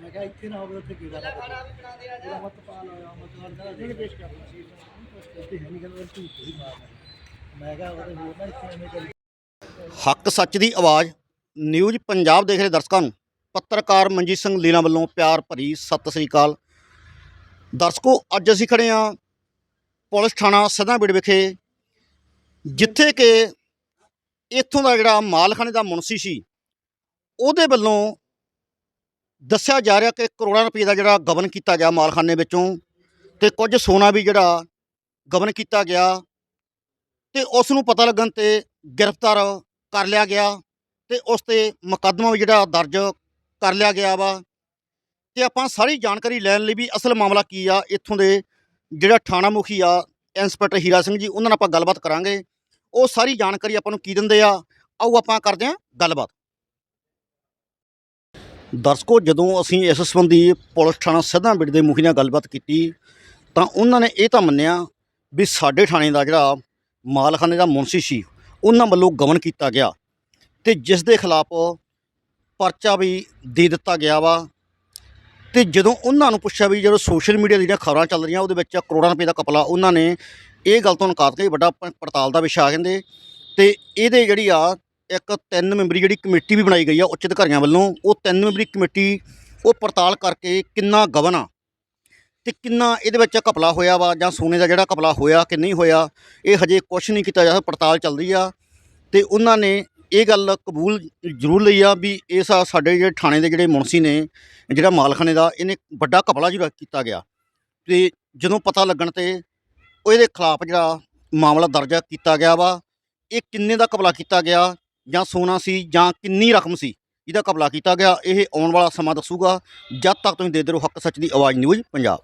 ਮੈਂ ਕਿਹਾ ਇੱਥੇ ਨਾ ਹੋਵੇ ਉੱਥੇ ਕੀੜਾ ਲਾ ਦੇ ਮਤ ਪਾ ਲਓ ਮਤ ਕਰ ਦੇ ਪੇਸ਼ ਕਰਨਾ ਸੀ ਤੇ ਹੈ ਨਹੀਂ ਗੱਲ ਝੂਠ ਹੀ ਮਾਰਨਾ ਮੈਂ ਕਿਹਾ ਉਹਦੇ ਹੋਰ ਨਾ ਇੱਥੇ ਐਵੇਂ ਕਰੀ ਹੱਕ ਸੱਚ ਦੀ ਆਵਾਜ਼, ਨਿਊਜ਼ ਪੰਜਾਬ ਦੇਖ ਰਹੇ ਦਰਸ਼ਕਾਂ ਨੂੰ। ਪੱਤਰਕਾਰ ਮਨਜੀਤ ਸਿੰਘ ਲੀਨਾ ਵੱਲੋਂ ਪਿਆਰ ਭਰੀ ਸਤਿ ਸ੍ਰੀ ਅਕਾਲ। ਦਰਸ਼ਕੋ, ਅੱਜ ਅਸੀਂ ਖੜੇ ਹਾਂ ਪੁਲਿਸ ਥਾਣਾ ਸਦਾਂਬੀੜ ਵਿਖੇ, ਜਿੱਥੇ ਕਿ ਇੱਥੋਂ ਦਾ ਜਿਹੜਾ ਮਾਲਖਾਨੇ ਦਾ ਮੁਨਸੀ ਸੀ, ਉਹਦੇ ਵੱਲੋਂ ਦੱਸਿਆ ਜਾ ਰਿਹਾ ਕਿ ਕਰੋੜਾਂ ਰੁਪਏ ਦਾ ਜਿਹੜਾ ਗਬਨ ਕੀਤਾ ਗਿਆ ਮਾਲਖਾਨੇ ਵਿੱਚੋਂ ਤੇ ਕੁਝ ਸੋਨਾ ਵੀ ਜਿਹੜਾ ਗਬਨ ਕੀਤਾ ਗਿਆ ਤੇ ਉਸ ਨੂੰ ਪਤਾ ਲੱਗਣ ਤੇ ਗ੍ਰਿਫਤਾਰ ਕਰ ਲਿਆ ਗਿਆ ਤੇ ਉਸ ਤੇ ਮੁਕੱਦਮਾ ਵੀ ਜਿਹੜਾ ਦਰਜ ਕਰ ਲਿਆ ਗਿਆ ਵਾ। ਤੇ ਆਪਾਂ ਸਾਰੀ ਜਾਣਕਾਰੀ ਲੈਣ ਲਈ ਵੀ ਅਸਲ ਮਾਮਲਾ ਕੀ ਆ, ਇੱਥੋਂ ਦੇ ਜਿਹੜਾ ਥਾਣਾ ਮੁਖੀ ਆ, ਇੰਸਪੈਕਟਰ ਹੀਰਾ ਸਿੰਘ ਜੀ, ਉਹਨਾਂ ਨਾਲ ਆਪਾਂ ਗੱਲਬਾਤ ਕਰਾਂਗੇ। ਉਹ ਸਾਰੀ ਜਾਣਕਾਰੀ ਆਪਾਂ ਨੂੰ ਕੀ ਦਿੰਦੇ ਆ, ਆਓ ਆਪਾਂ ਕਰਦੇ ਹਾਂ ਗੱਲਬਾਤ। ਦਰਸ਼ਕੋ, ਜਦੋਂ ਅਸੀਂ ਇਸ ਸੰਬੰਧੀ ਪੁਲਿਸ ਥਾਣਾ ਸਿੱਧਾਂਬਿੜ ਦੇ ਮੁਖੀ ਨਾਲ ਗੱਲਬਾਤ ਕੀਤੀ, ਤਾਂ ਉਹਨਾਂ ਨੇ ਇਹ ਤਾਂ ਮੰਨਿਆ ਵੀ ਸਾਡੇ ਥਾਣੇ ਦਾ ਜਿਹੜਾ ਮਾਲਖਾਨੇ ਦਾ ਮੁਨਸੀ ਸੀ, ਉਹਨਾਂ ਵੱਲੋਂ ਗਮਨ ਕੀਤਾ ਗਿਆ ਤੇ ਜਿਸ ਦੇ ਖਿਲਾਫ ਪਰਚਾ ਵੀ ਦੇ ਦਿੱਤਾ ਗਿਆ ਵਾ। ਤੇ ਜਦੋਂ ਉਹਨਾਂ ਨੂੰ ਪੁੱਛਿਆ ਵੀ ਜਦੋਂ ਸੋਸ਼ਲ ਮੀਡੀਆ ਦੀਆਂ ਖਬਰਾਂ ਚੱਲ ਰਹੀਆਂ, ਉਹਦੇ ਵਿੱਚ ਕਰੋੜਾਂ ਰੁਪਏ ਦਾ ਕਪਲਾ, ਉਹਨਾਂ ਨੇ ਇਹ ਗੱਲ ਤੋਂ ਨਕਾਰ ਕੇ ਵੱਡਾ ਪੜਤਾਲ ਦਾ ਵਿਸ਼ਾ ਕਹਿੰਦੇ। ਤੇ ਇਹਦੇ ਜਿਹੜੀ ਆ, ਇੱਕ ਤਿੰਨ ਮੈਂਬਰੀ ਜਿਹੜੀ ਕਮੇਟੀ ਵੀ ਬਣਾਈ ਗਈ ਆ ਉੱਚ ਅਧਿਕਾਰੀਆਂ ਵੱਲੋਂ, ਉਹ ਤਿੰਨ ਮੈਂਬਰੀ ਕਮੇਟੀ, ਉਹ ਪੜਤਾਲ ਕਰਕੇ ਕਿੰਨਾ ਗਵਨ ਆ ਤੇ ਕਿੰਨਾ ਇਹਦੇ ਵਿੱਚ ਘਪਲਾ ਹੋਇਆ ਵਾ ਜਾਂ ਸੋਨੇ ਦਾ ਜਿਹੜਾ ਘਪਲਾ ਹੋਇਆ ਕਿ ਨਹੀਂ ਹੋਇਆ, ਇਹ ਹਜੇ ਕੁਝ ਨਹੀਂ ਕੀਤਾ ਜਾ ਪੜਤਾਲ ਚੱਲਦੀ ਆ। ਤੇ ਉਹਨਾਂ ਨੇ ਇਹ ਗੱਲ ਕਬੂਲ ਜ਼ਰੂਰ ਲਈ ਆ ਵੀ ਇਸ ਆ ਸਾਡੇ ਜਿਹੜੇ ਥਾਣੇ ਦੇ ਜਿਹੜੇ ਮੁਨਸੀ ਨੇ, ਜਿਹੜਾ ਮਾਲਖਾਨੇ ਦਾ, ਇਹਨੇ ਵੱਡਾ ਘਪਲਾ ਜਿਹੜਾ ਕੀਤਾ ਗਿਆ। ਤੇ ਜਦੋਂ ਪਤਾ ਲੱਗਣ ਤੇ ਉਹ ਇਹਦੇ ਖਿਲਾਫ ਜਿਹੜਾ ਮਾਮਲਾ ਦਰਜ ਕੀਤਾ ਗਿਆ ਵਾ, ਇਹ ਕਿੰਨੇ ਦਾ ਘਪਲਾ ਕੀਤਾ ਗਿਆ, ਜਾਂ ਸੋਨਾ ਸੀ, ਜਾਂ ਕਿੰਨੀ ਰਕਮ ਸੀ, ਇਹਦਾ ਘਪਲਾ ਕੀਤਾ ਗਿਆ। ਇਹ ਆਉਣ ਵਾਲਾ ਸਮਾਂ ਦੱਸੂਗਾ। ਜਦ ਤੱਕ ਤੁਸੀਂ ਦੇਖਦੇ ਰਹੋ ਹੱਕ ਸੱਚ ਦੀ ਆਵਾਜ਼ ਨਿਊਜ਼ ਪੰਜਾਬ।